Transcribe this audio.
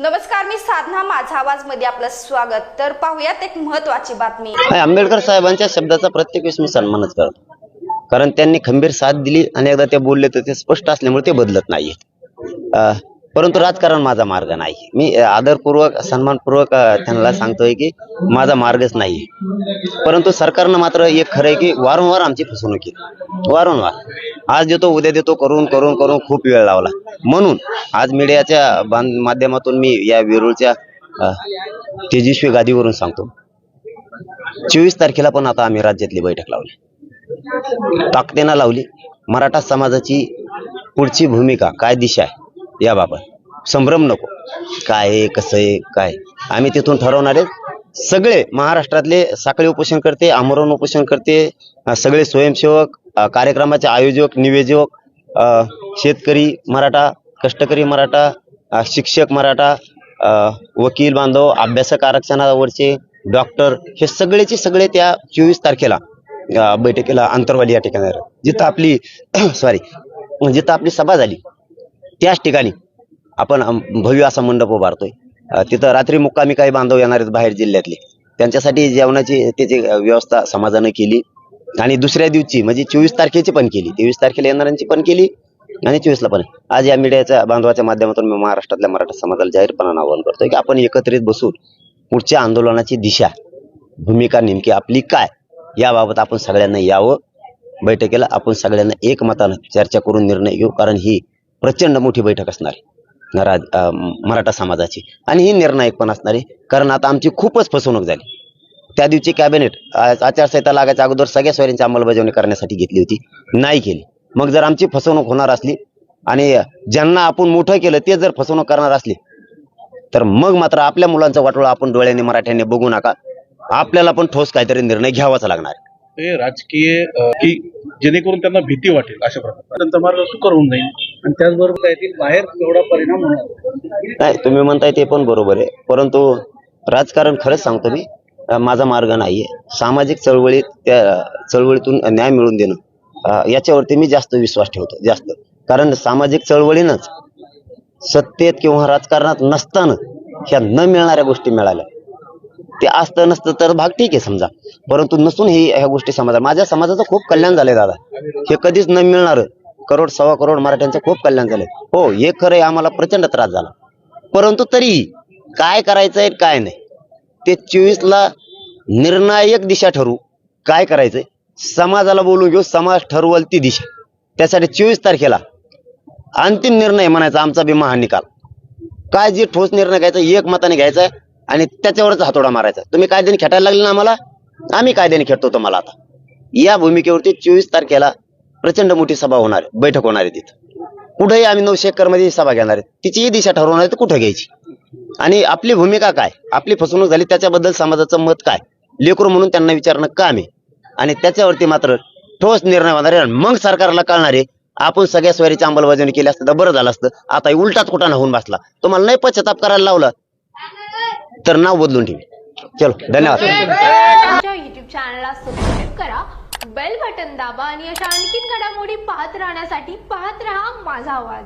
नमस्कार मी साधना माझा आवाजमध्ये आपलं स्वागत. तर पाहूयात एक महत्वाची बातमी. आंबेडकर साहेबांच्या शब्दाचा प्रत्येक वेळेस मी सन्मानच करतो. कारण त्यांनी खंबीर साथ दिली आणि एकदा ते बोलले तर ते स्पष्ट असल्यामुळे ते बदलत नाहीये. अं, परंतु राजकारण माझा मार्ग नाही. मी आदरपूर्वक सन्मानपूर्वक त्यांना सांगतोय की माझा मार्गच नाही. परंतु सरकारनं मात्र एक खरं आहे की वारंवार आमची फसवणूक केली. वारंवार. आज देतो उद्या देतो करून करून करून खूप वेळ लावला. म्हणून आज मीडियाच्या माध्यमातून मी या वेरूळच्या तेजस्वी गादीवरून सांगतो. चोवीस तारखेला पण आता आम्ही राज्यातली बैठक लावली. ताकदीनं लावली. मराठा समाजाची पुढची भूमिका काय दिशा आहे? याबाबत संभ्रम नको. काय आहे कसं आहे काय? आम्ही तिथून ठरवणार आहे सगळे महाराष्ट्रातले साखळी उपोषण करते आमरण उपोषण करते सगळे स्वयंसेवक कार्यक्रमाचे आयोजक निवेदक अं, शेतकरी मराठा कष्टकरी मराठा शिक्षक मराठा अं, वकील बांधव अभ्यासक आरक्षणावरचे डॉक्टर हे सगळेचे सगळे त्या चोवीस तारखेला बैठकीला अंतरवाली या ठिकाणी जिथं आपली सॉरी जिथं आपली सभा झाली त्याच ठिकाणी आपण भव्य असा मंडप उभारतोय. तिथं रात्री मुक्कामी काही बांधव येणार आहेत बाहेर जिल्ह्यातले. त्यांच्यासाठी जेवणाची त्याची व्यवस्था समाजानं केली. आणि दुसऱ्या दिवशी म्हणजे चोवीस तारखेची पण केली. तेवीस तारखेला येणाऱ्यांची पण केली आणि चोवीसला पण. आज या मीडियाच्या बांधवाच्या माध्यमातून मी महाराष्ट्रातल्या मराठा समाजाला जाहीरपणानं आवाहन करतोय की आपण एकत्रित बसून पुढच्या आंदोलनाची दिशा भूमिका नेमकी आपली काय याबाबत आपण सगळ्यांना यावं. बैठकीला आपण सगळ्यांना एकमतानं चर्चा करून निर्णय घेऊ. कारण ही प्रचंड मोठी बैठक असणारी राज मराठा समाजाची. आणि ही निर्णायक पण असणारी कारण आता आमची खूपच फसवणूक झाली. त्या दिवशी कॅबिनेट आचारसंहिता लागायच्या अगोदर सगळ्या सोयऱ्यांची अंमलबजावणी करण्यासाठी घेतली होती. नाही केली. मग जर आमची फसवणूक होणार असली आणि ज्यांना आपण मोठं केलं ते जर फसवणूक करणार असली तर मग मात्र आपल्या मुलांचा वाटोळा आपण डोळ्याने मराठ्याने बघू नका. आपल्याला पण ठोस काहीतरी निर्णय घ्यावाच लागणार ते राजकीय की जेणेकरून त्यांना भीती वाटेल अशा प्रकारे त्यांचा मार्ग सुकर होऊन जाईल. आणि त्याचबरोबर त्यातील बाहेर तेवढा परिणाम होणार नाही. तुम्ही म्हणताय ते पण बरोबर आहे. परंतु राजकारण खरंच सांगतो मी माझा मार्ग नाहीये. सामाजिक चळवळीत त्या चळवळीतून न्याय मिळवून देणं याच्यावरती मी जास्त विश्वास ठेवतो जास्त. कारण सामाजिक चळवळीनंच सत्तेत किंवा राजकारणात नसताना ह्या न मिळणाऱ्या गोष्टी मिळाल्या. ते असतं नसतं तर भाग ठीक आहे समजा. परंतु नसून ही ह्या गोष्टी समाजात माझ्या समाजाचं खूप कल्याण झालंय दादा. हे कधीच न मिळणार करोड सव्वा करोड मराठ्यांचं खूप कल्याण झालंय. हो हे खरं आम्हाला प्रचंड त्रास झाला. परंतु तरी काय करायचंय काय नाही. ते चोवीसला निर्णायक दिशा ठरवू काय करायचंय? समाजाला बोलून घेऊ समाज ठरवल ती दिशा. त्यासाठी चोवीस तारखेला अंतिम निर्णय म्हणायचा आमचा बी महानिकाल. काय जे ठोस निर्णय घ्यायचा एक मताने घ्यायचा आहे आणि त्याच्यावरच हातोडा मारायचा. तुम्ही कायद्याने खेटायला लागले ना आम्हाला? आम्ही कायद्याने खेळतो तुम्हाला आता. या भूमिकेवरती चोवीस तारखेला प्रचंड मोठी सभा होणार आहे. बैठक होणार आहे तिथं. कुठेही आम्ही नऊशे एकरमध्ये सभा घेणार आहे. तिचीही दिशा ठरवणार आहे तर कुठं घ्यायची? आणि आपली भूमिका काय? आपली फसवणूक झाली त्याच्याबद्दल समाजाचं मत काय? लेकरू म्हणून त्यांना विचारणं काम आहे आणि त्याच्यावरती मात्र ठोस निर्णय होणार आहे. आणि मग सरकारला कळणार आहे आपण सगळ्या स्वारीची अंमलबजावणी केली असतं तर बरं झालं असतं. आता उलटाच कुठं होऊन बसला. तुम्हाला नाही पश्चाताप करायला लावलं. तर नाव बदलून ठेवी. चलो धन्यवाद. युट्यूब चॅनलला सबस्क्राईब करा बेल बटन दाबा आणि अशा आणखीन घडामोडी पाहत राहण्यासाठी पाहत राहा माझा आवाज.